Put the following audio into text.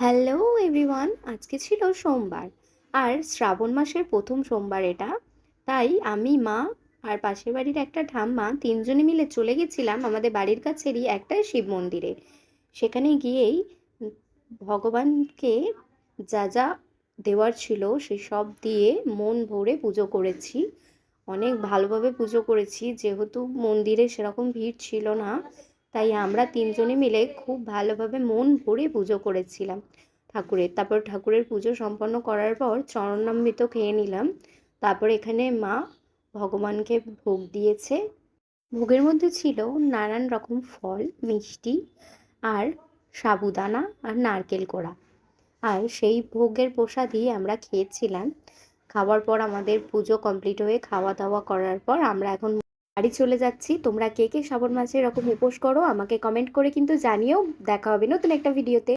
Hello everyone আজকে ছিল সোমবার। আর শ্রাবণ মাসের প্রথম সোমবার এটা। তাই আমি, মা আর পাশের বাড়ির একটা ঠাম্মা তিনজনে মিলে চলে গেছিলাম আমাদের বাড়ির কাছেরই একটা শিব মন্দিরে। সেখানে গিয়েই ভগবানকে যা যা দেওয়ার ছিল সেসব দিয়ে মন ভরে পুজো করেছি। অনেক ভালোভাবে পুজো করেছি। যেহেতু মন্দিরে সেরকম ভিড় ছিল না তাই আমরা তিনজনে মিলে খুব ভালোভাবে মন ভরে পুজো করেছিলাম ঠাকুরের। তারপর ঠাকুরের পুজো সম্পন্ন করার পর চরণামৃত খেয়ে নিলাম। তারপর এখানে মা ভগবানকে ভোগ দিয়েছে। ভোগের মধ্যে ছিল নানান রকম ফল, মিষ্টি আর সাবুদানা আর নারকেল কোড়া। আর সেই ভোগের প্রসাদই আমরা খেয়েছিলাম। খাওয়ার পর আমাদের পুজো কমপ্লিট হয়ে খাওয়া দাওয়া করার পর আমরা এখন বাড়ি চলে যাচ্ছি। তোমরা কে কে শ্রাবণ মাসে এরকম উপোস করো, আমাকে কমেন্ট করে কিন্তু জানিয়েও দেখা হবে নতুন একটা ভিডিওতে